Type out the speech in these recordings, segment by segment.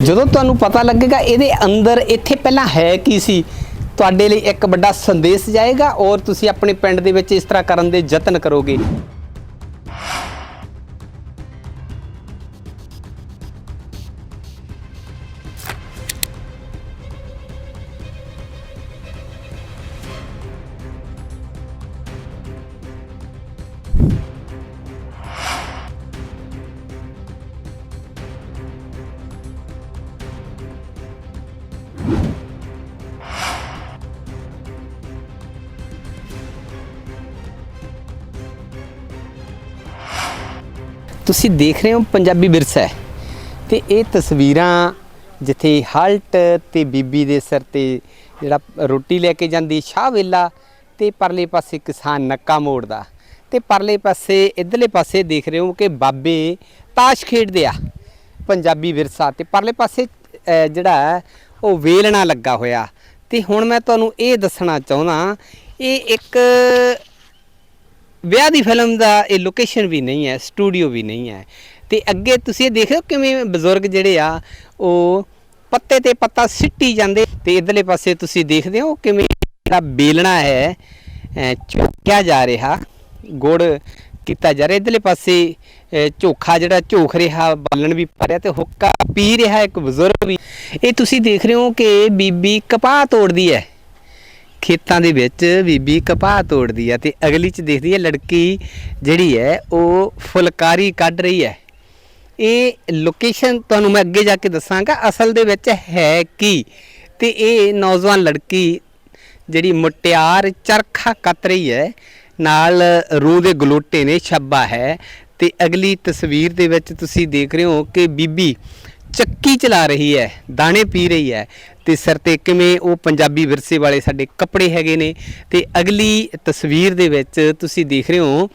ਜਦੋਂ ਤੁਹਾਨੂੰ ਪਤਾ ਲੱਗੇਗਾ ਇਹਦੇ ਅੰਦਰ ਇੱਥੇ ਪਹਿਲਾਂ ਹੈ ਕੀ ਸੀ, ਤੁਹਾਡੇ ਲਈ ਇੱਕ ਵੱਡਾ ਸੰਦੇਸ਼ ਜਾਏਗਾ ਔਰ ਤੁਸੀਂ ਆਪਣੇ ਪਿੰਡ ਦੇ ਵਿੱਚ ਇਸ ਤਰ੍ਹਾਂ ਕਰਨ ਦੇ ਯਤਨ ਕਰੋਗੇ। ਤੁਸੀਂ ਦੇਖ ਰਹੇ ਹੋ ਪੰਜਾਬੀ ਵਿਰਸਾ ਹੈ। ਤੇ ਇਹ ਤਸਵੀਰਾਂ ਜਿੱਥੇ ਹਲਟ ਤੇ ਬੀਬੀ ਦੇ ਸਿਰ ਤੇ ਜਿਹੜਾ ਰੋਟੀ ਲੈ ਕੇ ਜਾਂਦੀ, ਸ਼ਾਹ ਵੇਲਾ ਤੇ ਪਰਲੇ ਪਾਸੇ ਕਿਸਾਨ ਨੱਕਾ ਮੋੜਦਾ ਤੇ ਪਰਲੇ ਪਾਸੇ, ਇਧਰਲੇ ਪਾਸੇ ਦੇਖ ਰਹੇ ਹੋ ਕਿ ਬਾਬੇ ਤਾਸ਼ ਖੇਡਦੇ ਆ ਪੰਜਾਬੀ ਵਿਰਸਾ ਤੇ। ਪਰਲੇ ਪਾਸੇ ਜਿਹੜਾ ਉਹ ਵੇਲਣਾ ਲੱਗਾ ਹੋਇਆ। ਤੇ ਹੁਣ ਮੈਂ ਤੁਹਾਨੂੰ ਇਹ ਦੱਸਣਾ ਚਾਹੁੰਦਾ, ਇਹ ਇੱਕ ਵਿਆਹ ਦੀ ਫਿਲਮ ਦਾ ਇਹ ਲੋਕੇਸ਼ਨ ਵੀ ਨਹੀਂ ਹੈ ਸਟੂਡੀਓ ਵੀ ਨਹੀਂ ਹੈ। ਤੇ ਅੱਗੇ ਤੁਸੀਂ ਇਹ ਦੇਖੋ ਕਿਵੇਂ ਬਜ਼ੁਰਗ ਜਿਹੜੇ ਆ ਉਹ ਪੱਤੇ ਤੇ ਪੱਤਾ ਸਿੱਟੀ ਜਾਂਦੇ। ਤੇ ਇਧਰਲੇ ਪਾਸੇ ਤੁਸੀਂ ਦੇਖਦੇ ਹੋ ਕਿਵੇਂ ਜਿਹੜਾ ਬੇਲਣਾ ਹੈ ਅਹ, ਜਾ ਰਿਹਾ ਗੁੜ ਕੀਤਾ ਜਾ ਰਿਹਾ। ਇਧਰਲੇ ਪਾਸੇ ਝੋਖਾ ਜਿਹੜਾ ਝੋਖ ਰਿਹਾ ਬਾਲਣ ਵੀ ਪਾ ਰਿਹਾ ਤੇ ਹੁੱਕਾ ਪੀ ਰਿਹਾ ਇੱਕ ਬਜ਼ੁਰਗ ਵੀ। ਇਹ ਤੁਸੀਂ ਦੇਖ ਰਹੇ ਹੋ ਕਿ ਬੀਬੀ ਕਪਾਹ ਤੋੜਦੀ ਹੈ। ਖੇਤਾਂ ਦੇ ਵਿੱਚ ਬੀਬੀ ਕਪਾਹ ਤੋੜਦੀ ਹੈ ਤੇ ਅਗਲੀ ਚ ਦੇਖਦੀ ਹੈ ਲੜਕੀ ਜਿਹੜੀ ਹੈ, ਉਹ ਫੁਲਕਾਰੀ ਕੱਢ ਰਹੀ ਹੈ। ਇਹ ਲੋਕੇਸ਼ਨ ਤੁਹਾਨੂੰ ਮੈਂ ਅੱਗੇ ਜਾ ਕੇ ਦੱਸਾਂਗਾ, ਅਸਲ ਦੇ ਵਿੱਚ ਹੈ ਕੀ? ਤੇ ਇਹ ਨੌਜਵਾਨ ਲੜਕੀ ਜਿਹੜੀ ਮੁਟਿਆਰ ਚਰਖਾ ਕੱਤ ਰਹੀ ਹੈ, ਨਾਲ ਰੂਹ ਦੇ ਗਲੋਟੇ ਨੇ, ਛੱਬਾ ਹੈ। ਤੇ ਅਗਲੀ ਤਸਵੀਰ ਦੇ ਵਿੱਚ ਤੁਸੀਂ ਦੇਖ ਰਹੇ ਹੋ ਕਿ ਬੀਬੀ ਚੱਕੀ ਚਲਾ ਰਹੀ ਹੈ, ਦਾਣੇ ਪੀ ਰਹੀ ਹੈ ਤੇ ਸਿਰ ਤੇ ਕਿਵੇਂ ਉਹ ਪੰਜਾਬੀ ਵਿਰਸੇ ਵਾਲੇ ਸਾਡੇ ਕੱਪੜੇ ਹੈਗੇ ਨੇ ਤੇ ਅਗਲੀ ਤਸਵੀਰ ਦੇ ਵਿੱਚ ਤੁਸੀਂ ਦੇਖ ਰਹੇ ਹੋ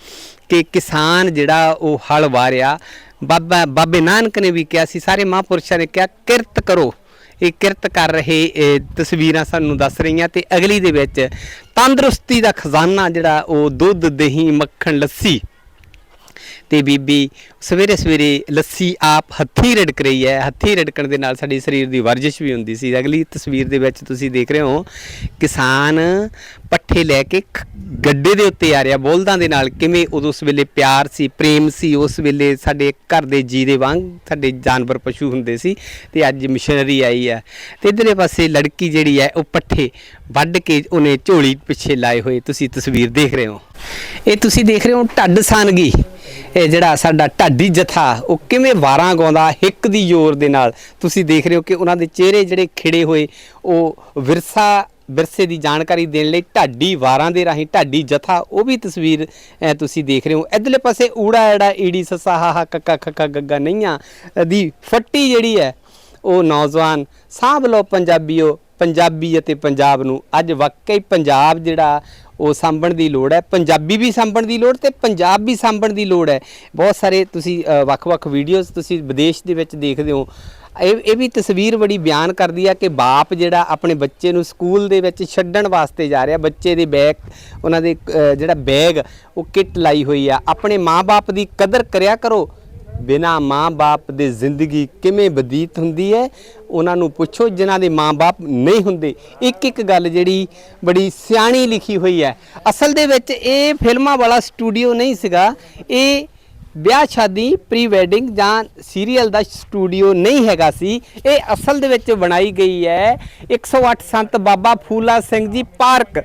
ਕਿ ਕਿਸਾਨ ਜਿਹੜਾ ਉਹ ਹਲ ਵਾਰਿਆ, ਬਾਬਾ, ਬਾਬੇ ਨਾਨਕ ਨੇ ਵੀ ਕਿਹਾ ਸੀ, ਸਾਰੇ ਮਹਾਂਪੁਰਸ਼ਾਂ ਨੇ ਕਿਹਾ, ਕਿਰਤ ਕਰੋ। ਇਹ ਕਿਰਤ ਕਰ ਰਹੇ ਤਸਵੀਰਾਂ ਸਾਨੂੰ ਦੱਸ ਰਹੀਆਂ ਤੇ ਅਗਲੀ ਦੇ ਵਿੱਚ ਤੰਦਰੁਸਤੀ ਦਾ ਖਜ਼ਾਨਾ ਜਿਹੜਾ ਉਹ ਦੁੱਧ, ਦਹੀਂ, ਮੱਖਣ, ਲੱਸੀ ਤੇ ਬੀਬੀ ਸਵੇਰੇ ਸਵੇਰੇ ਲੱਸੀ ਆਪ ਹੱਥੀਂ ਰੜਕ ਰਹੀ ਹੈ, ਹੱਥੀਂ ਰੜਕਣ ਦੇ ਨਾਲ ਸਾਡੇ ਸਰੀਰ ਦੀ ਵਰਜਿਸ਼ ਵੀ ਹੁੰਦੀ ਸੀ। ਅਗਲੀ ਤਸਵੀਰ ਦੇ ਵਿੱਚ ਤੁਸੀਂ ਦੇਖ ਰਹੇ ਹੋ, ਕਿਸਾਨ ਪੱਠੇ ਲੈ ਕੇ ਖ- ਗੱਡੇ ਦੇ ਉੱਤੇ ਆ ਰਿਹਾ, ਬੋਲਦਾਂ ਦੇ ਨਾਲ ਕਿਵੇਂ ਉਦੋਂ ਉਸ ਵੇਲੇ ਪਿਆਰ ਸੀ, ਪ੍ਰੇਮ ਸੀ, ਉਸ ਵੇਲੇ ਸਾਡੇ ਘਰ ਦੇ ਜੀ ਦੇ ਵਾਂਗ ਸਾਡੇ ਜਾਨਵਰ ਪਸ਼ੂ ਹੁੰਦੇ ਸੀ ਤੇ ਅੱਜ ਮਸ਼ੀਨਰੀ ਆਈ ਹੈ। ਤੇ ਇਧਰਲੇ ਪਾਸੇ ਲੜਕੀ ਜਿਹੜੀ ਹੈ, ਉਹ ਪੱਠੇ ਵੱਢ ਕੇ ਉਹਨੇ ਝੋਲੀ ਪਿੱਛੇ ਲਾਏ ਹੋਏ, ਤੁਸੀਂ ਤਸਵੀਰ ਦੇਖ ਰਹੇ ਹੋ। ਇਹ ਤੁਸੀਂ ਦੇਖ ਰਹੇ ਹੋ ਢੱਡ ਸਾਨਗੀ। ਇਹ ਜਿਹੜਾ ਸਾਡਾ ਢਾਡੀ ਜਥਾ, ਉਹ ਕਿਵੇਂ ਵਾਰਾਂ ਗਾਉਂਦਾ, ਹਿੱਕ ਦੀ ਜ਼ੋਰ ਦੇ ਨਾਲ? ਤੁਸੀਂ ਦੇਖ ਰਹੇ ਹੋ ਕਿ ਉਹਨਾਂ ਦੇ ਚਿਹਰੇ ਜਿਹੜੇ ਖਿੜੇ ਹੋਏ, ਉਹ ਵਿਰਸਾ, ਵਿਰਸੇ ਦੀ ਜਾਣਕਾਰੀ ਦੇਣ ਲਈ ਢਾਡੀ ਵਾਰਾਂ ਦੇ ਰਾਹੀਂ ਢਾਡੀ ਜਥਾ, ਉਹ ਵੀ ਤਸਵੀਰ ਤੁਸੀਂ ਦੇਖ ਰਹੇ ਹੋ। ਇਧਰਲੇ ਪਾਸੇ ਊੜਾ ਐੜਾ ਈੜੀ ਸਸਾਹਾ ਕੱਕਾ ਖੱਕਾ ਗੱਗਾ ਨਈਆਂ ਦੀ ਫੱਟੀ ਜਿਹੜੀ ਹੈ, ਉਹ ਨੌਜਵਾਨ ਸਾਂਭ ਲਓ ਪੰਜਾਬੀਓ, ਪੰਜਾਬੀ ਅਤੇ ਪੰਜਾਬ ਨੂੰ। ਅੱਜ ਵਾਕਈ ਪੰਜਾਬ ਜਿਹੜਾ ਉਹ ਸਾਂਭਣ ਦੀ ਲੋੜ ਹੈ। ਪੰਜਾਬੀ ਵੀ ਸਾਂਭਣ ਦੀ ਲੋੜ ਤੇ ਪੰਜਾਬ ਵੀ ਸਾਂਭਣ ਦੀ ਲੋੜ ਹੈ। ਬਹੁਤ ਸਾਰੇ ਤੁਸੀਂ ਵੱਖ-ਵੱਖ ਵੀਡੀਓਜ਼ ਤੁਸੀਂ ਵਿਦੇਸ਼ ਦੇ ਵਿੱਚ ਦੇਖਦੇ ਹੋ। ਇਹ ਇਹ ਵੀ ਤਸਵੀਰ ਬੜੀ ਬਿਆਨ ਕਰਦੀ ਆ ਕਿ ਬਾਪ ਜਿਹੜਾ ਆਪਣੇ ਬੱਚੇ ਨੂੰ ਸਕੂਲ ਦੇ ਵਿੱਚ ਛੱਡਣ ਵਾਸਤੇ ਜਾ ਰਿਹਾ, ਬੱਚੇ ਦੇ ਬੈਗ, ਉਹਨਾਂ ਦੇ ਜਿਹੜਾ ਬੈਗ, ਉਹ ਕਿੱਟ ਲਾਈ ਹੋਈ ਆ। ਆਪਣੇ ਮਾਪੇ ਦੀ ਕਦਰ ਕਰਿਆ ਕਰੋ। ਬਿਨਾ ਮਾਂ-ਬਾਪ ਦੇ ਜ਼ਿੰਦਗੀ ਕਿਵੇਂ ਬਤੀਤ ਹੁੰਦੀ ਹੈ? ਉਹਨਾਂ ਨੂੰ ਪੁੱਛੋ, ਜਿਨ੍ਹਾਂ ਦੇ ਮਾਂ-ਬਾਪ ਨਹੀਂ ਹੁੰਦੇ। ਇੱਕ ਇੱਕ ਗੱਲ ਜਿਹੜੀ ਬੜੀ ਸਿਆਣੀ ਲਿਖੀ ਹੋਈ ਹੈ। ਅਸਲ ਦੇ ਵਿੱਚ ਇਹ ਫਿਲਮਾਂ ਵਾਲਾ ਸਟੂਡੀਓ ਨਹੀਂ ਸੀਗਾ। ਇਹ ਵਿਆਹ, ਸ਼ਾਦੀ ਪ੍ਰੀ ਵੈਡਿੰਗ ਜਾਂ ਸੀਰੀਅਲ ਦਾ ਸਟੂਡੀਓ ਨਹੀਂ ਹੈਗਾ ਸੀ। ਇਹ ਅਸਲ ਦੇ ਵਿੱਚ ਬਣਾਈ ਗਈ ਹੈ। 108 ਸੰਤ ਬਾਬਾ ਫੂਲਾ ਸਿੰਘ ਜੀ ਪਾਰਕ।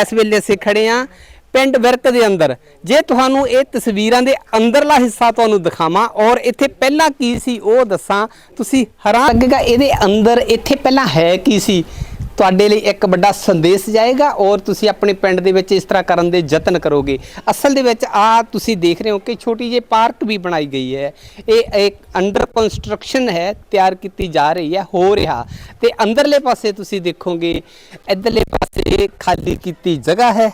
ਇਸ ਵੇਲੇ ਅਸੀਂ ਖੜੇ ਆ ਪਿੰਡ ਵਿਰਕ ਦੇ ਅੰਦਰ। ਜੇ ਤੁਹਾਨੂੰ ਇਹ ਤਸਵੀਰਾਂ ਦੇ ਅੰਦਰਲਾ ਹਿੱਸਾ ਤੁਹਾਨੂੰ ਦਿਖਾਵਾਂ ਔਰ ਇੱਥੇ ਪਹਿਲਾਂ ਕੀ ਸੀ ਉਹ ਦੱਸਾਂ, ਤੁਸੀਂ ਹੈਰਾਨ ਲੱਗੇਗਾ ਇਹਦੇ ਅੰਦਰ ਇੱਥੇ ਪਹਿਲਾਂ ਹੈ ਕੀ ਸੀ। ਤੁਹਾਡੇ ਲਈ ਇੱਕ ਵੱਡਾ ਸੰਦੇਸ਼ ਜਾਏਗਾ ਔਰ ਤੁਸੀਂ ਆਪਣੇ ਪਿੰਡ ਦੇ ਵਿੱਚ ਇਸ ਤਰ੍ਹਾਂ ਕਰਨ ਦੇ ਯਤਨ ਕਰੋਗੇ। ਅਸਲ ਦੇ ਵਿੱਚ ਆ ਤੁਸੀਂ ਦੇਖ ਰਹੇ ਹੋ ਕਿ ਛੋਟੀ ਜਿਹੀ ਪਾਰਕ ਵੀ ਬਣਾਈ ਗਈ ਹੈ। ਇਹ ਇੱਕ ਅੰਡਰ ਕੰਸਟਰਕਸ਼ਨ ਹੈ, ਤਿਆਰ ਕੀਤੀ ਜਾ ਰਹੀ ਹੈ, ਹੋ ਰਿਹਾ। ਤੇ ਅੰਦਰਲੇ ਪਾਸੇ ਤੁਸੀਂ ਦੇਖੋਗੇ, ਇਧਰਲੇ ਪਾਸੇ ਖਾਲੀ ਕੀਤੀ ਜਗ੍ਹਾ ਹੈ।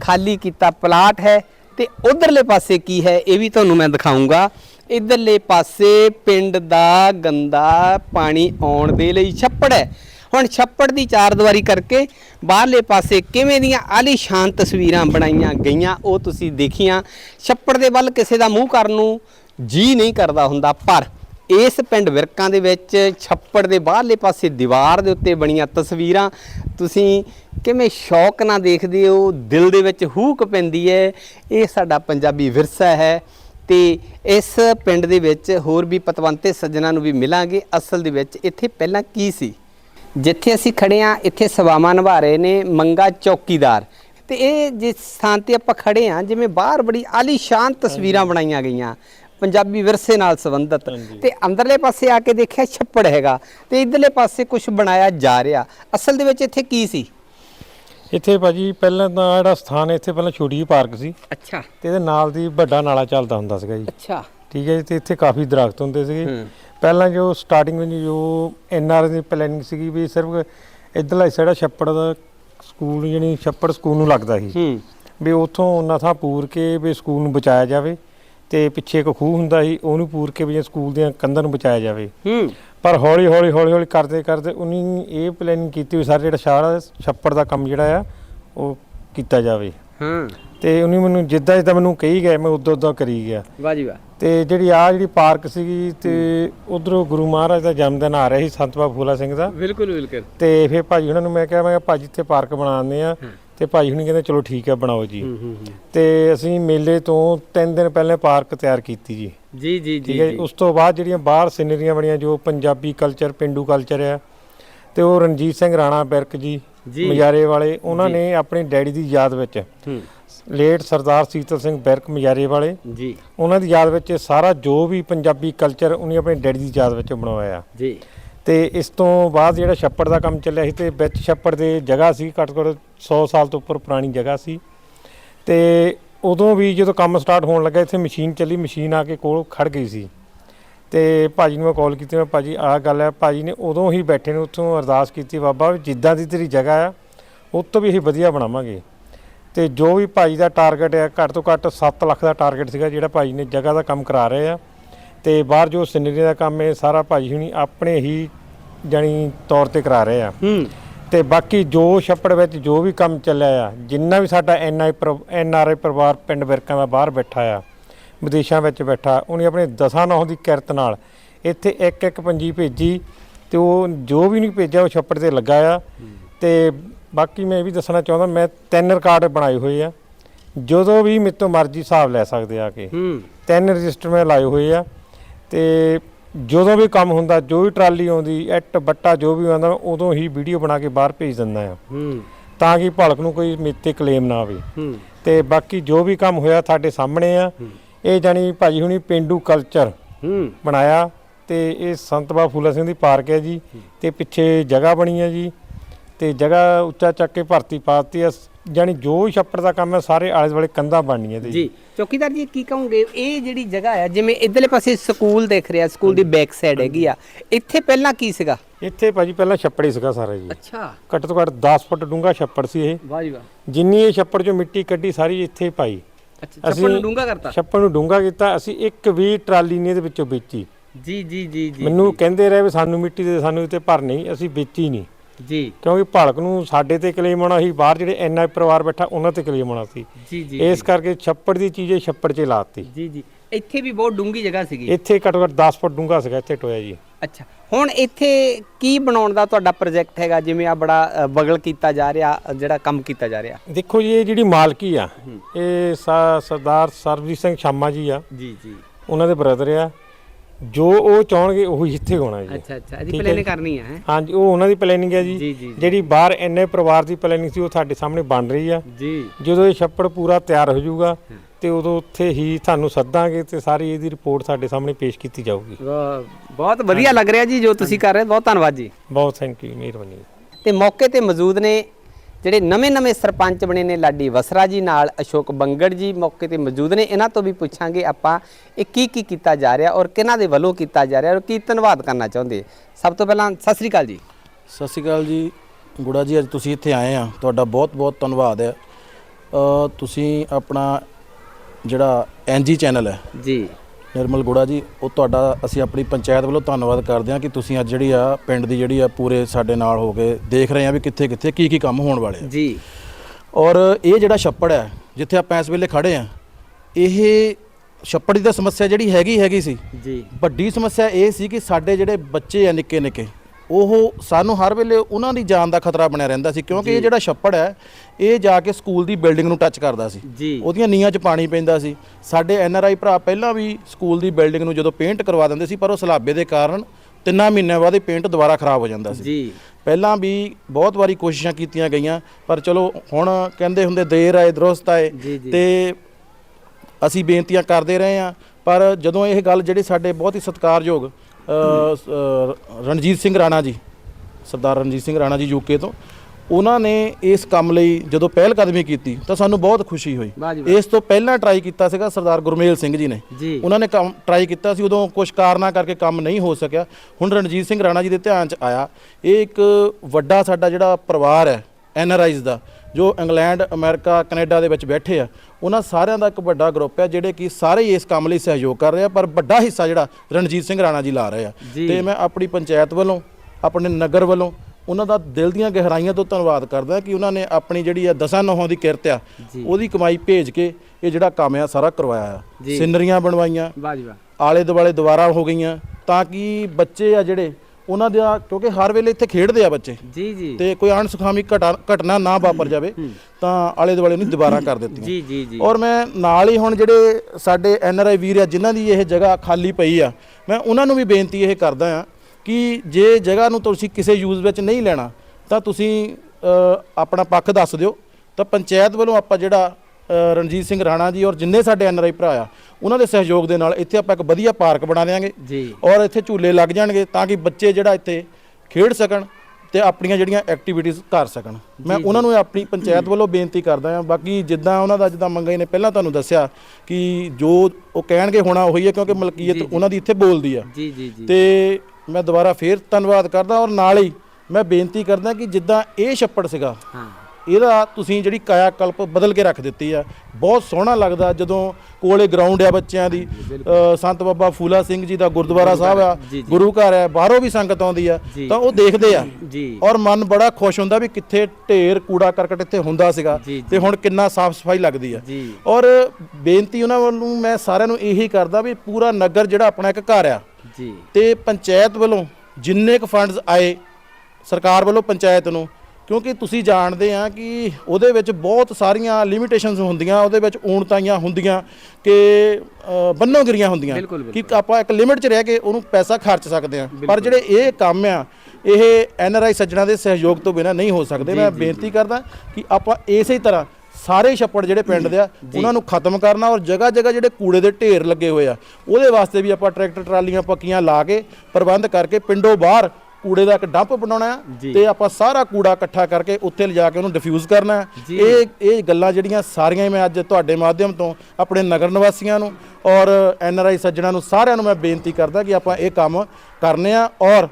ਖਾਲੀ ਕੀਤਾ ਪਲਾਟ ਹੈ ਤੇ ਉਧਰਲੇ ਪਾਸੇ ਕੀ ਹੈ ਇਹ ਵੀ ਤੁਹਾਨੂੰ ਮੈਂ ਦਿਖਾਉਂਗਾ। ਇਧਰਲੇ ਪਾਸੇ ਪਿੰਡ ਦਾ ਗੰਦਾ ਪਾਣੀ ਆਉਣ ਦੇ ਲਈ ਛੱਪੜ ਹੈ। ਹੁਣ ਛੱਪੜ ਦੀ ਚਾਰ ਦੀਵਾਰੀ ਕਰਕੇ ਬਾਹਰਲੇ ਪਾਸੇ ਕਿਵੇਂ ਦੀਆਂ ਆਲੀਸ਼ਾਨ ਤਸਵੀਰਾਂ ਬਣਾਈਆਂ ਗਈਆਂ ਉਹ ਤੁਸੀਂ ਦੇਖੀਆਂ। ਛੱਪੜ ਦੇ ਵੱਲ ਕਿਸੇ ਦਾ ਮੂੰਹ ਕਰਨ ਨੂੰ ਜੀ ਨਹੀਂ ਕਰਦਾ ਹੁੰਦਾ, ਪਰ ਇਸ ਪਿੰਡ ਵਿਰਕਾਂ ਦੇ ਵਿੱਚ ਛੱਪੜ ਦੇ ਬਾਹਰਲੇ ਪਾਸੇ ਦੀਵਾਰ ਦੇ ਉੱਤੇ ਬਣੀਆਂ ਤਸਵੀਰਾਂ। ਤੁਸੀਂ ਕਿਵੇਂ ਸ਼ੌਕ ਨਾਲ ਦੇਖਦੇ ਹੋ? ਦਿਲ ਦੇ ਵਿੱਚ ਹੂਕ ਪੈਂਦੀ ਹੈ। ਇਹ ਸਾਡਾ ਪੰਜਾਬੀ ਵਿਰਸਾ ਹੈ ਤੇ ਇਸ ਪਿੰਡ ਦੇ ਵਿੱਚ ਹੋਰ ਵੀ ਪਤਵੰਤੇ ਸੱਜਣਾ ਨੂੰ ਵੀ ਮਿਲਾਂਗੇ। ਅਸਲ ਦੇ ਵਿੱਚ ਇੱਥੇ ਪਹਿਲਾਂ ਕੀ ਸੀ? ਜਿੱਥੇ ਅਸੀਂ ਖੜੇ ਆ ਇੱਥੇ ਸਵਾਵਾਂ ਨਿਭਾ ਰਹੇ ਨੇ ਮੰਗਾ ਚੌਕੀਦਾਰ। ਤੇ ਇਹ ਜਿਸ ਸਥਾਨ ਤੇ ਆਪਾਂ ਖੜੇ ਆ ਜਿਵੇਂ ਬਾਹਰ ਬੜੀ ਆਲੀਸ਼ਾਨ ਤਸਵੀਰਾਂ ਬਣਾਈਆਂ ਗਈਆਂ। ਪੰਜਾਬੀ ਵਿਰਸੇ ਨਾਲ ਸੰਬੰਧਿਤ। ਤੇ ਅੰਦਰਲੇ ਪਾਸੇ ਆ ਕੇ ਦੇਖਿਆ ਛੱਪੜ ਹੈਗਾ ਤੇ ਇਧਰਲੇ ਪਾਸੇ ਕੁਝ ਬਣਾਇਆ ਜਾ ਰਿਹਾ। ਅਸਲ ਦੇ ਵਿੱਚ ਇੱਥੇ ਕੀ ਸੀ? ਇੱਥੇ ਭਾਜੀ ਪਹਿਲਾਂ ਤਾਂ ਜਿਹੜਾ ਸਥਾਨ ਇੱਥੇ ਪਹਿਲਾਂ ਛੋਟੀ ਜਿਹੀ ਪਾਰਕ ਸੀ। ਅੱਛਾ। ਤੇ ਇਹਦੇ ਨਾਲ ਦੀ ਵੱਡਾ ਨਾਲਾ ਚੱਲਦਾ ਹੁੰਦਾ ਸੀਗਾ ਜੀ। ਅੱਛਾ। ਠੀਕ ਹੈ ਜੀ ਤੇ ਇੱਥੇ ਕਾਫੀ ਦਰਖਤ ਹੁੰਦੇ ਸੀਗੇ। ਪਹਿਲਾਂ ਜੋ ਸਟਾਰਟਿੰਗ ਵਿੱਚ ਜੋ ਐਨਆਰ ਦੀ ਪਲੈਨਿੰਗ ਸੀਗੀ ਵੀ ਸਿਰਫ ਇਧਰਲਾ ਸਾਈਡ ਛੱਪੜ ਦਾ ਸਕੂਲ ਜਿਹੜੀ ਛੱਪੜ ਸਕੂਲ ਨੂੰ ਲੱਗਦਾ ਸੀ। ਹੂੰ। ਵੀ ਉੱਥੋਂ ਉਹਨਾਂ ਥਾਂ ਪੂਰ ਕੇ ਵੀ ਸਕੂਲ ਨੂੰ ਬਚਾਇਆ ਜਾਵੇ। ਤੇ ਪਿੱਛੇ ਇੱਕ ਖੂਹ ਹੁੰਦਾ ਸੀ ਉਹਨੂੰ ਪੂਰ ਕੇ ਵੀ ਸਕੂਲ ਦੀਆਂ ਕੰਧਾਂ ਨੂੰ ਬਚਾਇਆ ਜਾਵੇ। ਹੂੰ। ਪਰ ਹੌਲੀ ਹੌਲੀ ਹੌਲੀ ਹੌਲੀ ਕਰਦੇ ਕਰਦੇ ਉਹਨੀ ਇਹ ਪਲੈਨਿੰਗ ਕੀਤੀ ਵੀ ਸਾਰੇ ਜਿਹੜਾ ਸਾਰਾ ਛੱਪੜ ਦਾ ਕੰਮ ਜਿਹੜਾ ਆ ਉਹ ਕੀਤਾ ਜਾਵੇ। ਹਾਂ। ਤੇ ਉਹਨੇ ਮੈਨੂੰ ਜਿੱਦਾਂ ਜਿੱਦਾਂ ਮੈਨੂੰ ਕਹੀ ਗਏ ਮੈਂ ਉਦੋਂ ਉਦੋਂ ਕਰੀ ਗਿਆ। ਵਾਹ ਜੀ ਵਾਹ। ਤੇ ਜਿਹੜੀ ਆ ਜਿਹੜੀ ਪਾਰਕ ਸੀਗੀ ਤੇ ਉਧਰੋਂ ਗੁਰੂ ਮਹਾਰਾਜ ਦਾ ਜਨਮ ਦਿਨ ਆ ਰਿਹਾ ਸੀ ਸੰਤ ਬਾਬਾ ਫੂਲਾ ਸਿੰਘ ਦਾ। ਬਿਲਕੁਲ ਬਿਲਕੁਲ। ਤੇ ਫਿਰ ਭਾਜੀ ਉਹਨਾਂ ਨੂੰ ਮੈਂ ਕਿਹਾ ਮੈਂ ਕਿਹਾ ਭਾਜੀ ਇੱਥੇ ਪਾਰਕ ਬਣਾਉਂਦੇ ਆ ਤੇ ਭਾਜੀ ਹੁਣੀ ਕਹਿੰਦੇ ਚਲੋ ਠੀਕ ਹੈ ਬਣਾਓ ਜੀ। ਤੇ ਅਸੀਂ ਮੇਲੇ ਤੋਂ 3 ਦਿਨ ਪਹਿਲੇ ਪਾਰਕ ਤਿਆਰ ਕੀਤੀ ਜੀ। ਜੀ ਜੀ ਜੀ ਠੀਕ ਹੈ। ਉਸ ਤੋਂ ਬਾਅਦ ਜਿਹੜੀਆਂ ਬਾਹਰ ਸਿਨਰੀਆਂ ਬਣੀਆਂ ਜੋ ਪੰਜਾਬੀ ਕਲਚਰ ਪਿੰਡੂ ਕਲਚਰ ਆ ਤੇ ਉਹ ਰਣਜੀਤ ਸਿੰਘ ਰਾਣਾ ਬਿਰਕ ਜੀ। ਮਜਾਰੇ ਵਾਲੇ ਉਹਨਾਂ ਨੇ ਆਪਣੀ ਡੈਡੀ ਦੀ ਯਾਦ ਵਿੱਚ ਹੂੰ। ਲੇਟ ਸਰਦਾਰ ਸੀਤਲ ਸਿੰਘ ਬਿਰਕ ਮਜਾਰੇ ਵਾਲੇ ਜੀ। ਉਹਨਾਂ ਦੀ ਯਾਦ ਵਿੱਚ ਸਾਰਾ ਜੋ ਵੀ ਪੰਜਾਬੀ ਕਲਚਰ ਉਹਨੇ ਆਪਣੀ ਡੈਡੀ ਦੀ ਯਾਦ ਵਿੱਚ ਬਣਵਾਇਆ। ਜੀ। ਤੇ ਇਸ ਤੋਂ ਬਾਅਦ ਜਿਹੜਾ ਛੱਪੜ ਦਾ ਕੰਮ ਚੱਲਿਆ ਸੀ ਤੇ ਵਿੱਚ ਛੱਪੜ ਦੇ ਜਗ੍ਹਾ ਸੀ ਘੱਟ ਘੱਟ 100 ਸਾਲ ਤੋਂ ਉੱਪਰ ਪੁਰਾਣੀ ਜਗ੍ਹਾ ਸੀ। ਤੇ ਉਦੋਂ ਵੀ ਜਦੋਂ ਕੰਮ ਸਟਾਰਟ ਹੋਣ ਲੱਗਾ ਇੱਥੇ ਮਸ਼ੀਨ ਚੱਲੀ ਮਸ਼ੀਨ ਆ ਕੇ ਕੋਲ ਖੜ ਗਈ ਸੀ। ਤੇ ਭਾਜੀ ਨੂੰ ਮੈਂ ਕਾਲ ਕੀਤੀ ਮੈਂ ਭਾਜੀ ਆਹ ਗੱਲ ਹੈ। ਭਾਜੀ ਨੇ ਉਦੋਂ ਹੀ ਬੈਠੇ ਨੇ ਉੱਥੋਂ ਅਰਦਾਸ ਕੀਤੀ ਬਾਬਾ ਵੀ ਜਿੱਦਾਂ ਦੀ ਤੇਰੀ ਜਗ੍ਹਾ ਆ ਉਹ ਤੋਂ ਵੀ ਅਸੀਂ ਵਧੀਆ ਬਣਾਵਾਂਗੇ। ਤੇ ਜੋ ਵੀ ਭਾਜੀ ਦਾ ਟਾਰਗੇਟ ਹੈ ਘੱਟ ਤੋਂ ਘੱਟ 7 ਲੱਖ ਦਾ ਟਾਰਗੇਟ ਸੀਗਾ ਜਿਹੜਾ ਭਾਜੀ ਨੇ ਜਗ੍ਹਾ ਦਾ ਕੰਮ ਕਰਾ ਰਹੇ ਆ। ਤੇ ਬਾਹਰ ਜੋ ਸਿਨਰੀ ਦਾ ਕੰਮ ਹੈ ਸਾਰਾ ਭਾਜੀ ਹੁਣੀ ਆਪਣੇ ਹੀ ਜਾਣੀ ਤੌਰ ਤੇ ਕਰਾ ਰਹੇ ਆ। ਤੇ ਬਾਕੀ ਜੋ ਛੱਪੜ ਵਿੱਚ ਜੋ ਵੀ ਕੰਮ ਚੱਲਿਆ ਆ ਜਿੰਨਾ ਵੀ ਸਾਡਾ ਐਨਆਈ ਐਨਆਰਆਈ ਪਰਿਵਾਰ ਪਿੰਡ ਵਿਰਕਾਂ ਦਾ ਬਾਹਰ ਬੈਠਾ ਆ ਵਿਦੇਸ਼ਾਂ ਵਿੱਚ ਬੈਠਾ ਉਹਨੇ ਆਪਣੇ ਦਸਾਂ ਨੌਂ ਦੀ ਕਿਰਤ ਨਾਲ ਇੱਥੇ ਇੱਕ ਇੱਕ ਪੰਜੀ ਭੇਜੀ ਤੇ ਉਹ ਜੋ ਵੀ ਨਹੀਂ ਭੇਜਿਆ ਉਹ ਛੱਪੜ ਤੇ ਲੱਗਾ ਆ। ਤੇ ਬਾਕੀ ਮੈਂ ਇਹ ਵੀ ਦੱਸਣਾ ਚਾਹੁੰਦਾ ਮੈਂ ਤਿੰਨ ਰਿਕਾਰਡ ਬਣਾਏ ਹੋਏ ਆ। ਜਦੋਂ ਵੀ ਮੇਰੇ ਤੋਂ ਮਰਜ਼ੀ ਹਿਸਾਬ ਲੈ ਸਕਦੇ ਆ ਕੇ। ਤਿੰਨ ਰਜਿਸਟਰ ਮੈਂ ਲਾਏ ਹੋਏ ਆ। ਤੇ ਜਦੋਂ ਵੀ ਕੰਮ ਹੁੰਦਾ ਜੋ ਵੀ ਟਰਾਲੀ ਆਉਂਦੀ ਇੱਟ ਬੱਟਾ ਜੋ ਵੀ ਆਉਂਦਾ ਉਦੋਂ ਹੀ ਵੀਡੀਓ ਬਣਾ ਕੇ ਬਾਹਰ ਭੇਜ ਦਿੰਦਾ ਆ। ਤਾਂ ਕਿ ਭਲਕ ਨੂੰ ਕੋਈ ਮੇਰੇ ਤੇ ਕਲੇਮ ਨਾ ਆਵੇ। ਤੇ ਬਾਕੀ ਜੋ ਵੀ ਕੰਮ ਹੋਇਆ ਤੁਹਾਡੇ ਸਾਹਮਣੇ ਆ। ਇਹ ਜਾਨੀ ਭਾਜੀ ਹੁਣੀ ਪਿੰਡੂ ਕਲਚਰ ਹੂੰ। ਬਣਾਇਆ ਤੇ ਇਹ ਸੰਤ ਬਾਬਾ ਫੂਲਾ ਸਿੰਘ ਦੀ ਪਾਰਕ ਹੈ ਜੀ ਤੇ ਪਿੱਛੇ ਜਗ੍ਹਾ ਬਣੀ ਹੈ ਜੀ ਤੇ ਜਗ੍ਹਾ ਉੱਚਾ ਚੱਕ ਕੇ ਭਰਤੀ ਪਾਤੀ ਆ ਜਾਨੀ ਜੋ ਛੱਪੜ ਦਾ ਕੰਮ ਹੈ ਸਾਰੇ ਆਲੇ ਦੁਆਲੇ ਕੰਧਾਂ ਬਣਨੀਆਂ ਤੇ ਜੀ। ਚੌਕੀਦਾਰ ਜੀ ਕੀ ਕਹੋਗੇ? ਇਹ ਜਿਹੜੀ ਜਗ੍ਹਾ ਹੈ ਜਿਵੇਂ ਇਧਰਲੇ ਪਾਸੇ ਸਕੂਲ ਦੇਖ ਰਿਹਾ ਸਕੂਲ ਦੀ ਬੈਕ ਸਾਈਡ ਹੈਗੀ ਆ ਇੱਥੇ ਪਹਿਲਾਂ ਕੀ ਸੀਗਾ? ਇੱਥੇ ਭਾਜੀ ਪਹਿਲਾਂ ਛੱਪੜ ਹੀ ਸੀਗਾ ਸਾਰਾ ਜੀ। ਅੱਛਾ। ਘੱਟ ਤੋਂ ਘੱਟ 10 ਫੁੱਟ ਡੂੰਘਾ ਛੱਪੜ ਸੀ ਇਹ। ਵਾਹ ਜੀ ਵਾਹ। ਜਿੰਨੀ ਇਹ ਛੱਪੜ ਚੋਂ ਮਿੱਟੀ ਕੱਢੀ ਸਾਰੀ ਇੱਥੇ ਹੀ ਪਾਈ। ਅੱਛਾ ਚੱਪਲ ਨੂੰ ਡੂੰਗਾ ਕਰਤਾ? ਛੱਪੜ ਨੂੰ ਡੂੰਘਾ ਕੀਤਾ ਅਸੀਂ ਇੱਕ ਵੀ ਟਰਾਲੀ ਨਹੀਂ ਇਹਦੇ ਵਿੱਚੋਂ ਵੇਚੀ। ਜੀ ਜੀ ਜੀ ਜੀ ਮੈਨੂੰ ਕਹਿੰਦੇ ਰਹੇ ਵੀ ਸਾਨੂੰ ਮਿੱਟੀ ਦੇ ਸਾਨੂੰ ਇੱਥੇ ਭਰ ਨਹੀਂ ਅਸੀਂ ਵੇਚੀ ਨਹੀਂ। ਜੀ। ਕਿਉਂਕਿ ਭਲਕ ਨੂੰ ਸਾਡੇ ਤੇ ਕਲੇਮ ਆਉਣਾ ਸੀ ਬਾਹਰ ਜਿਹੜੇ ਐਨਆਈ ਪਰਿਵਾਰ ਬੈਠਾ ਉਹਨਾਂ ਤੇ ਕਲੇਮ ਆਉਣਾ ਸੀ। ਜੀ ਜੀ ਇਸ ਕਰਕੇ ਛੱਪੜ ਦੀ ਚੀਜ਼ ਇਹ ਛੱਪੜ 'ਚ ਲਾਤੀ। ਜੀ ਜੀ। ਇੱਥੇ ਵੀ ਬਹੁਤ ਡੂੰਗੀ ਜਗ੍ਹਾ ਸੀਗੀ। ਇੱਥੇ ਘੱਟੋ ਘੱਟ 10 ਫੁੱਟ ਡੂੰਘਾ ਸੀਗਾ ਇੱਥੇ ਟੋਇਆ ਜੀ। ਅੱਛਾ ਹੁਣ ਇੱਥੇ ਕੀ ਬਣਾਉਣ ਦਾ ਤੁਹਾਡਾ ਪ੍ਰੋਜੈਕਟ ਹੈਗਾ? ਜਿਵੇਂ ਆ ਬੜਾ ਬਗਲ ਕੀਤਾ ਜਾ ਰਿਹਾ ਜਿਹੜਾ ਕੰਮ ਕੀਤਾ ਜਾ ਰਿਹਾ। ਦੇਖੋ ਜੀ ਇਹ ਜਿਹੜੀ ਮਾਲਕੀ ਆ ਇਹ ਸਰਦਾਰ ਸਰਬਜੀਤ ਸਿੰਘ ਸ਼ਾਮਾ ਜੀ ਆ। ਜੀ ਜੀ। ਉਹਨਾਂ ਦੇ ਬ੍ਰਦਰ ਆ। ਜੋ ਉਹ ਚਾਹਣਗੇ ਉਹ ਇੱਥੇ ਹੋਣਾ ਜੀ। ਅੱਛਾ ਅੱਛਾ। ਇਹਦੀ ਪਲੈਨਿੰਗ। ਕਰਨੀ ਹੈ ਹਾਂਜੀ ਉਹ ਉਹਨਾਂ ਦੀ ਪਲੈਨਿੰਗ ਹੈ ਜੀ। ਜਿਹੜੀ ਬਾਹਰ ਐਨਏ ਪਰਿਵਾਰ ਦੀ ਪਲੈਨਿੰਗ ਸੀ ਉਹ ਤੁਹਾਡੇ ਸਾਹਮਣੇ ਬਣ ਰਹੀ ਆ। ਜੀ। ਜਦੋਂ ਇਹ ਛੱਪੜ ਪੂਰਾ ਤਿਆਰ ਹੋ ਜਾਊਗਾ ਤੇ ਉਦੋਂ ਉੱਥੇ ਹੀ ਤੁਹਾਨੂੰ ਸੱਦਾਂਗੇ ਤੇ ਸਾਰੀ ਇਹਦੀ ਰਿਪੋਰਟ ਸਾਡੇ ਸਾਹਮਣੇ ਪੇਸ਼ ਕੀਤੀ ਜਾਊਗੀ। ਬਹੁਤ ਵਧੀਆ ਲੱਗ ਰਿਹਾ ਜੀ ਜੋ ਤੁਸੀਂ ਕਰ ਰਹੇ। ਬਹੁਤ ਧੰਨਵਾਦ ਜੀ। ਬਹੁਤ ਥੈਂਕ ਯੂ ਮਿਹਰਬਾਨੀ। ਤੇ ਮੌਕੇ ਤੇ ਮੌਜੂਦ ਨੇ ਜਿਹੜੇ ਨਵੇਂ-ਨਵੇਂ ਸਰਪੰਚ ਬਣੇ ਨੇ ਲਾਡੀ ਵਸਰਾ ਜੀ ਨਾਲ ਅਸ਼ੋਕ ਬੰਗੜ ਜੀ ਮੌਕੇ ਤੇ ਮੌਜੂਦ ਨੇ ਇਹਨਾਂ ਤੋਂ ਵੀ ਪੁੱਛਾਂਗੇ ਆਪਾਂ ਇਹ ਕੀ ਕੀ ਕੀਤਾ ਜਾ ਰਿਹਾ ਔਰ ਕਿਹਨਾਂ ਦੇ ਵੱਲੋਂ ਕੀਤਾ ਜਾ ਰਿਹਾ ਔਰ ਕੀ ਧੰਨਵਾਦ ਕਰਨਾ ਚਾਹੁੰਦੇ? ਸਭ ਤੋਂ ਪਹਿਲਾਂ ਸਤਿ ਸ੍ਰੀ ਅਕਾਲ ਜੀ। ਸਤਿ ਸ਼੍ਰੀ ਅਕਾਲ ਜੀ। ਗੁੜਾ ਜੀ ਅੱਜ ਤੁਸੀਂ ਇੱਥੇ ਆਏ ਆ। ਤੁਹਾਡਾ ਬਹੁਤ ਬਹੁਤ ਧੰਨਵਾਦ ਹੈ। ਤੁਸੀਂ ਆਪਣਾ ਜਿਹੜਾ ਐਨਜੀ ਚੈਨਲ ਹੈ ਜੀ। ਨਿਰਮਲ ਗੁੜਾ ਜੀ ਉਹ ਤੁਹਾਡਾ ਅਸੀਂ ਆਪਣੀ ਪੰਚਾਇਤ ਵੱਲੋਂ ਧੰਨਵਾਦ ਕਰਦੇ ਹਾਂ ਕਿ ਤੁਸੀਂ ਅੱਜ ਜਿਹੜੀ ਆ ਪਿੰਡ ਦੀ ਜਿਹੜੀ ਆ ਪੂਰੇ ਸਾਡੇ ਨਾਲ ਹੋ ਕੇ ਦੇਖ ਰਹੇ ਆ ਵੀ ਕਿੱਥੇ ਕਿੱਥੇ ਕੀ ਕੀ ਕੰਮ ਹੋਣ ਵਾਲੇ ਆ। ਜੀ। ਔਰ ਇਹ ਜਿਹੜਾ ਛੱਪੜ ਹੈ ਜਿੱਥੇ ਆਪਾਂ ਇਸ ਵੇਲੇ ਖੜੇ ਆ ਇਹ ਛੱਪੜ ਦੀ ਤਾਂ ਸਮੱਸਿਆ ਜਿਹੜੀ ਹੈਗੀ ਹੈਗੀ ਸੀ। ਜੀ। ਵੱਡੀ ਸਮੱਸਿਆ ਇਹ ਸੀ ਕਿ ਸਾਡੇ ਜਿਹੜੇ ਬੱਚੇ ਆ ਨਿੱਕੇ ਨਿੱਕੇ ਉਹ ਸਾਨੂੰ ਹਰ ਵੇਲੇ ਉਹਨਾਂ ਦੀ ਜਾਨ ਦਾ ਖਤਰਾ ਬਣਿਆ ਰਹਿੰਦਾ ਸੀ ਕਿਉਂਕਿ ਇਹ ਜਿਹੜਾ ਛੱਪੜ ਹੈ ਇਹ ਜਾ ਕੇ ਸਕੂਲ ਦੀ ਬਿਲਡਿੰਗ ਨੂੰ ਟੱਚ ਕਰਦਾ ਸੀ। ਜੀ। ਉਹਦੀਆਂ ਨੀਆਂ 'ਚ ਪਾਣੀ ਪੈਂਦਾ ਸੀ। ਸਾਡੇ ਐਨ ਆਰ ਆਈ ਭਰਾ ਪਹਿਲਾਂ ਵੀ ਸਕੂਲ ਦੀ ਬਿਲਡਿੰਗ ਨੂੰ ਜਦੋਂ ਪੇਂਟ ਕਰਵਾ ਦਿੰਦੇ ਸੀ ਪਰ ਉਹ ਸਲਾਬੇ ਦੇ ਕਾਰਨ ਤਿੰਨਾਂ ਮਹੀਨਿਆਂ ਬਾਅਦ ਇਹ ਪੇਂਟ ਦੁਬਾਰਾ ਖਰਾਬ ਹੋ ਜਾਂਦਾ ਸੀ। ਜੀ। ਪਹਿਲਾਂ ਵੀ ਬਹੁਤ ਵਾਰੀ ਕੋਸ਼ਿਸ਼ਾਂ ਕੀਤੀਆਂ ਗਈਆਂ ਪਰ ਚਲੋ ਹੁਣ ਕਹਿੰਦੇ ਹੁੰਦੇ ਦੇਰ ਆਏ ਦਰੁਸਤ ਆਏ ਜੀ, ਜੀ। ਤੇ ਅਸੀਂ ਬੇਨਤੀਆਂ ਕਰਦੇ ਰਹੇ ਹਾਂ ਪਰ ਜਦੋਂ ਇਹ ਗੱਲ ਜਿਹੜੀ ਸਾਡੇ ਬਹੁਤ ਹੀ ਸਤਿਕਾਰਯੋਗ ਰਣਜੀਤ ਸਿੰਘ ਰਾਣਾ ਜੀ ਸਰਦਾਰ ਰਣਜੀਤ ਸਿੰਘ ਰਾਣਾ ਜੀ ਯੂਕੇ ਤੋਂ ਉਹਨਾਂ ਨੇ ਇਸ ਕੰਮ ਲਈ ਜਦੋਂ ਪਹਿਲ ਕਦਮੀ ਕੀਤੀ ਤਾਂ ਸਾਨੂੰ ਬਹੁਤ ਖੁਸ਼ੀ ਹੋਈ। ਇਸ ਤੋਂ ਪਹਿਲਾਂ ਟਰਾਈ ਕੀਤਾ ਸੀਗਾ ਸਰਦਾਰ ਗੁਰਮੇਲ ਸਿੰਘ ਜੀ ਨੇ। ਉਹਨਾਂ ਨੇ ਕੰਮ ਟਰਾਈ ਕੀਤਾ ਸੀ ਉਦੋਂ ਕੁਝ ਕਾਰਨਾਂ ਕਰਕੇ ਕੰਮ ਨਹੀਂ ਹੋ ਸਕਿਆ। ਹੁਣ ਰਣਜੀਤ ਸਿੰਘ ਰਾਣਾ ਜੀ ਦੇ ਧਿਆਨ 'ਚ ਆਇਆ ਇਹ ਇੱਕ ਵੱਡਾ ਸਾਡਾ ਜਿਹੜਾ ਪਰਿਵਾਰ ਹੈ ਐਨ ਆਰ ਆਈਜ਼ ਦਾ ਜੋ ਇੰਗਲੈਂਡ ਅਮਰੀਕਾ ਕੈਨੇਡਾ ਦੇ ਵਿੱਚ ਬੈਠੇ ਆ ਉਹਨਾਂ ਸਾਰਿਆਂ ਦਾ ਇੱਕ ਵੱਡਾ ਗਰੁੱਪ ਹੈ ਜਿਹੜੇ ਕਿ ਸਾਰੇ ਇਸ ਕੰਮ ਲਈ ਸਹਿਯੋਗ ਕਰ ਰਹੇ ਆ ਪਰ ਵੱਡਾ ਹਿੱਸਾ ਜਿਹੜਾ ਰਣਜੀਤ ਸਿੰਘ ਰਾਣਾ ਜੀ ਲਾ ਰਹੇ ਆ। ਤੇ ਮੈਂ ਆਪਣੀ ਪੰਚਾਇਤ ਵੱਲੋਂ ਆਪਣੇ ਨਗਰ ਵੱਲੋਂ ਉਹਨਾਂ ਦਾ ਦਿਲ ਦੀਆਂ ਗਹਿਰਾਈਆਂ ਤੋਂ ਧੰਨਵਾਦ ਕਰਦਾ ਕਿ ਉਹਨਾਂ ਨੇ ਆਪਣੀ ਜਿਹੜੀ ਆ ਦਸਾਂ ਨੌਹਾਂ ਦੀ ਕਿਰਤ ਆ। ਉਹਦੀ ਕਮਾਈ ਭੇਜ ਕੇ ਇਹ ਜਿਹੜਾ ਕੰਮ ਆ ਸਾਰਾ ਕਰਵਾਇਆ ਆ। ਸਿਨਰੀਆਂ ਬਣਵਾਈਆਂ ਵਾਹ ਜੀ ਵਾਹ ਆਲੇ ਦੁਆਲੇ ਦੁਬਾਰਾ ਹੋ ਗਈਆਂ ਤਾਂ ਕਿ ਬੱਚੇ ਆ ਜਿਹੜੇ ਉਹਨਾਂ ਦਾ ਕਿਉਂਕਿ ਹਰ ਵੇਲੇ ਇੱਥੇ ਖੇਡਦੇ ਆ ਬੱਚੇ। ਜੀ ਜੀ। ਤੇ ਕੋਈ ਅਣਸੁਖਾਵੀ ਘਟਾ ਘਟਨਾ ਨਾ ਵਾਪਰ ਜਾਵੇ ਤਾਂ ਆਲੇ ਦੁਆਲੇ ਨੂੰ ਦੁਬਾਰਾ ਕਰ ਦਿੱਤੀਆਂ। ਜੀ ਜੀ ਜੀ। ਔਰ ਮੈਂ ਨਾਲ ਹੀ ਹੁਣ ਜਿਹੜੇ ਸਾਡੇ ਐਨ ਆਰ ਆਈ ਵੀਰ ਆ ਜਿਨ੍ਹਾਂ ਦੀ ਇਹ ਜਗ੍ਹਾ ਖਾਲੀ ਪਈ ਆ ਮੈਂ ਉਹਨਾਂ ਨੂੰ ਵੀ ਬੇਨਤੀ ਇਹ ਕਰਦਾ ਆ ਕਿ ਜੇ ਜਗ੍ਹਾ ਨੂੰ ਤੁਸੀਂ ਕਿਸੇ ਯੂਜ਼ ਵਿੱਚ ਨਹੀਂ ਲੈਣਾ ਤਾਂ ਤੁਸੀਂ ਆਪਣਾ ਪੱਖ ਦੱਸ ਦਿਓ। ਤਾਂ ਪੰਚਾਇਤ ਵੱਲੋਂ ਆਪਾਂ ਜਿਹੜਾ ਰਣਜੀਤ ਸਿੰਘ ਰਾਣਾ ਜੀ ਔਰ ਜਿੰਨੇ ਸਾਡੇ ਐਨ ਆਰ ਆਈ ਭਰਾ ਆ ਉਹਨਾਂ ਦੇ ਸਹਿਯੋਗ ਦੇ ਨਾਲ ਇੱਥੇ ਆਪਾਂ ਇੱਕ ਵਧੀਆ ਪਾਰਕ ਬਣਾ ਦੇਵਾਂਗੇ ਜੀ। ਔਰ ਇੱਥੇ ਝੂਲੇ ਲੱਗ ਜਾਣਗੇ ਤਾਂ ਕਿ ਬੱਚੇ ਜਿਹੜਾ ਇੱਥੇ ਖੇਡ ਸਕਣ ਤੇ ਆਪਣੀਆਂ ਜਿਹੜੀਆਂ ਐਕਟੀਵਿਟੀਜ਼ ਕਰ ਸਕਣ। ਮੈਂ ਉਹਨਾਂ ਨੂੰ ਆਪਣੀ ਪੰਚਾਇਤ ਵੱਲੋਂ ਬੇਨਤੀ ਕਰਦਾ ਹਾਂ ਬਾਕੀ ਜਿੱਦਾਂ ਉਹਨਾਂ ਦਾ ਜਿੱਦਾਂ ਮੰਗਾ ਜੀ ਨੇ ਪਹਿਲਾਂ ਤੁਹਾਨੂੰ ਦੱਸਿਆ ਕਿ ਜੋ ਉਹ ਕਹਿਣਗੇ ਹੋਣਾ ਉਹੀ ਹੈ ਕਿਉਂਕਿ ਮਲਕੀਅਤ ਉਹਨਾਂ ਦੀ ਇੱਥੇ ਬੋਲਦੀ ਆ। ਜੀ ਜੀ ਜੀ। ਤੇ ਮੈਂ ਦੁਬਾਰਾ ਫੇਰ ਧੰਨਵਾਦ ਕਰਦਾ ਔਰ ਨਾਲ ਹੀ ਮੈਂ ਬੇਨਤੀ ਕਰਦਾ ਕਿ ਜਿੱਦਾਂ ਇਹ ਛੱਪੜ ਸੀਗਾ ਹਾਂ। ਇਹਦਾ ਤੁਸੀਂ ਜਿਹੜੀ ਕਾਇਆ ਕਲਪ ਬਦਲ ਕੇ ਰੱਖ ਦਿੱਤੀ ਆ। ਬਹੁਤ ਸੋਹਣਾ ਲੱਗਦਾ ਜਦੋਂ ਕੋਲੇ ਗਰਾਊਂਡ ਆ ਬੱਚਿਆਂ ਦੀ। ਸੰਤ ਬਾਬਾ ਫੂਲਾ ਸਿੰਘ ਜੀ ਦਾ ਗੁਰਦੁਆਰਾ ਸਾਹਿਬ ਆ। ਗੁਰੂ ਘਰ ਹੈ ਬਾਹਰੋਂ ਵੀ ਸੰਗਤ ਆਉਂਦੀ ਆ। ਤਾਂ ਉਹ ਦੇਖਦੇ ਆ। ਔਰ ਮਨ ਬੜਾ ਖੁਸ਼ ਹੁੰਦਾ ਵੀ ਕਿੱਥੇ ਢੇਰ ਕੂੜਾ ਕਰਕਟ ਇੱਥੇ ਹੁੰਦਾ ਸੀਗਾ। ਤੇ ਹੁਣ ਕਿੰਨਾ ਸਾਫ਼ ਸਫ਼ਾਈ ਲੱਗਦੀ ਆ। ਔਰ ਬੇਨਤੀ ਉਹਨਾਂ ਵੱਲੋਂ ਮੈਂ ਸਾਰਿਆਂ ਨੂੰ ਇਹੀ ਕਰਦਾ ਵੀ ਪੂਰਾ ਨਗਰ ਜਿਹੜਾ ਆਪਣਾ ਇੱਕ ਘਰ ਆ ਤੇ ਪੰਚਾਇਤ ਵੱਲੋਂ ਜਿੰਨੇ ਕੁ ਫੰਡਸ ਆਏ ਸਰਕਾਰ ਵੱਲੋਂ ਪੰਚਾਇਤ ਨੂੰ ਕਿਉਂਕਿ ਤੁਸੀਂ ਜਾਣਦੇ ਆ ਕਿ ਉਹਦੇ ਵਿੱਚ ਬਹੁਤ ਸਾਰੀਆਂ ਲਿਮਿਟੇਸ਼ਨਸ ਹੁੰਦੀਆਂ ਉਹਦੇ ਵਿੱਚ ਊਣਤਾਈਆਂ ਹੁੰਦੀਆਂ ਕਿ ਬੰਨੋਗਿਰੀਆਂ ਹੁੰਦੀਆਂ ਕਿ ਆਪਾਂ ਇੱਕ ਲਿਮਿਟ 'ਚ ਰਹਿ ਕੇ ਉਹਨੂੰ ਪੈਸਾ ਖਰਚ ਸਕਦੇ ਆ। ਪਰ ਜਿਹੜੇ ਇਹ ਕੰਮ ਆ ਇਹ ਐਨ ਆਰ ਆਈ ਸੱਜਣਾ ਦੇ ਸਹਿਯੋਗ ਤੋਂ ਬਿਨਾ ਨਹੀਂ ਹੋ ਸਕਦੇ। ਮੈਂ ਬੇਨਤੀ ਕਰਦਾ ਕਿ ਆਪਾਂ ਇਸੇ ਤਰ੍ਹਾਂ ਸਾਰੇ ਛੱਪੜ ਜਿਹੜੇ ਪਿੰਡ ਦੇ ਆ ਉਹਨਾਂ ਨੂੰ ਖਤਮ ਕਰਨਾ ਔਰ ਜਗ੍ਹਾ ਜਗ੍ਹਾ ਜਿਹੜੇ ਕੂੜੇ ਦੇ ਢੇਰ ਲੱਗੇ ਹੋਏ ਆ ਉਹਦੇ ਵਾਸਤੇ ਵੀ ਆਪਾਂ ਟਰੈਕਟਰ ਟਰਾਲੀਆਂ ਪੱਕੀਆਂ ਲਾ ਕੇ ਪ੍ਰਬੰਧ ਕਰਕੇ ਪਿੰਡੋਂ ਬਾਹਰ ਕੂੜੇ ਦਾ ਇੱਕ ਡੰਪ ਬਣਾਉਣਾ। ਤੇ ਆਪਾਂ ਸਾਰਾ ਕੂੜਾ ਇਕੱਠਾ ਕਰਕੇ ਉੱਥੇ ਲਿਜਾ ਕੇ ਉਹਨੂੰ ਡਿਫਿਊਜ਼ ਕਰਨਾ। ਇਹ ਇਹ ਗੱਲਾਂ ਜਿਹੜੀਆਂ ਸਾਰੀਆਂ ਹੀ ਮੈਂ ਅੱਜ ਤੁਹਾਡੇ ਮਾਧਿਅਮ ਤੋਂ ਆਪਣੇ ਨਗਰ ਨਿਵਾਸੀਆਂ ਨੂੰ ਔਰ ਐਨ ਆਰ ਆਈ ਸੱਜਣਾ ਨੂੰ ਸਾਰਿਆਂ ਨੂੰ ਮੈਂ ਬੇਨਤੀ ਕਰਦਾ ਕਿ ਆਪਾਂ ਇਹ ਕੰਮ ਕਰਨੇ ਆ ਔਰ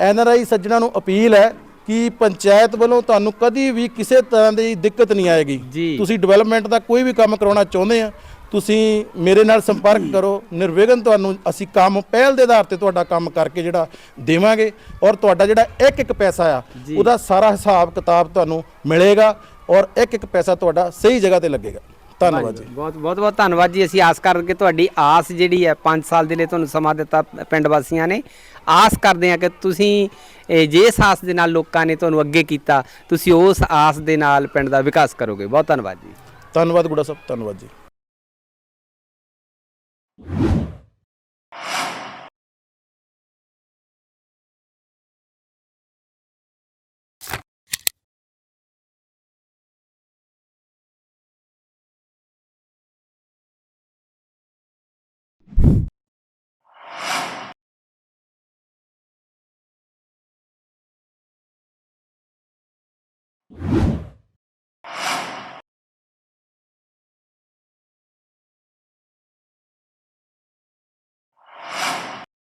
ਐਨ ਆਰ ਆਈ ਸੱਜਣਾ ਨੂੰ ਅਪੀਲ ਹੈ ਕਿ ਪੰਚਾਇਤ ਵੱਲੋਂ ਤੁਹਾਨੂੰ ਕਦੀ ਵੀ ਕਿਸੇ ਤਰ੍ਹਾਂ ਦੀ ਦਿੱਕਤ ਨਹੀਂ ਆਏਗੀ। ਤੁਸੀਂ ਡਿਵੈਲਪਮੈਂਟ ਦਾ ਕੋਈ ਵੀ ਕੰਮ ਕਰਾਉਣਾ ਚਾਹੁੰਦੇ ਆ ਤੁਸੀਂ ਮੇਰੇ ਨਾਲ ਸੰਪਰਕ ਕਰੋ। ਨਿਰਵਿਘਨ ਤੁਹਾਨੂੰ ਅਸੀਂ ਕੰਮ ਪਹਿਲ ਦੇ ਆਧਾਰ ਤੇ ਤੁਹਾਡਾ ਕੰਮ ਕਰਕੇ ਜਿਹੜਾ ਦੇਵਾਂਗੇ ਔਰ ਤੁਹਾਡਾ ਜਿਹੜਾ ਇੱਕ ਇੱਕ ਪੈਸਾ ਆ। ਉਹਦਾ ਸਾਰਾ ਹਿਸਾਬ ਕਿਤਾਬ ਤੁਹਾਨੂੰ ਮਿਲੇਗਾ ਔਰ ਇੱਕ ਇੱਕ ਪੈਸਾ ਤੁਹਾਡਾ ਸਹੀ ਜਗ੍ਹਾ ਤੇ ਲੱਗੇਗਾ। ਧੰਨਵਾਦ ਜੀ। ਬਹੁਤ ਬਹੁਤ ਬਹੁਤ ਧੰਨਵਾਦ ਜੀ। ਅਸੀਂ ਆਸ ਕਰਕੇ ਤੁਹਾਡੀ ਆਸ ਜਿਹੜੀ ਹੈ 5 ਸਾਲ ਦੇ ਲਈ ਤੁਹਾਨੂੰ ਸਮਾਂ ਦਿੱਤਾ ਪਿੰਡ ਵਾਸੀਆਂ ਨੇ। ਆਸ ਕਰਦੇ ਹਾਂ ਕਿ ਤੁਸੀਂ ਇਹ ਜੇ ਇਸ ਆਸ ਦੇ ਨਾਲ ਲੋਕਾਂ ਨੇ ਤੁਹਾਨੂੰ ਅੱਗੇ ਕੀਤਾ ਤੁਸੀਂ ਉਸ ਆਸ ਦੇ ਨਾਲ ਪਿੰਡ ਦਾ ਵਿਕਾਸ ਕਰੋਗੇ। ਬਹੁਤ ਧੰਨਵਾਦ ਜੀ। ਧੰਨਵਾਦ ਗੁੜਾ ਸਾਹਿਬ ਧੰਨਵਾਦ ਜੀ। you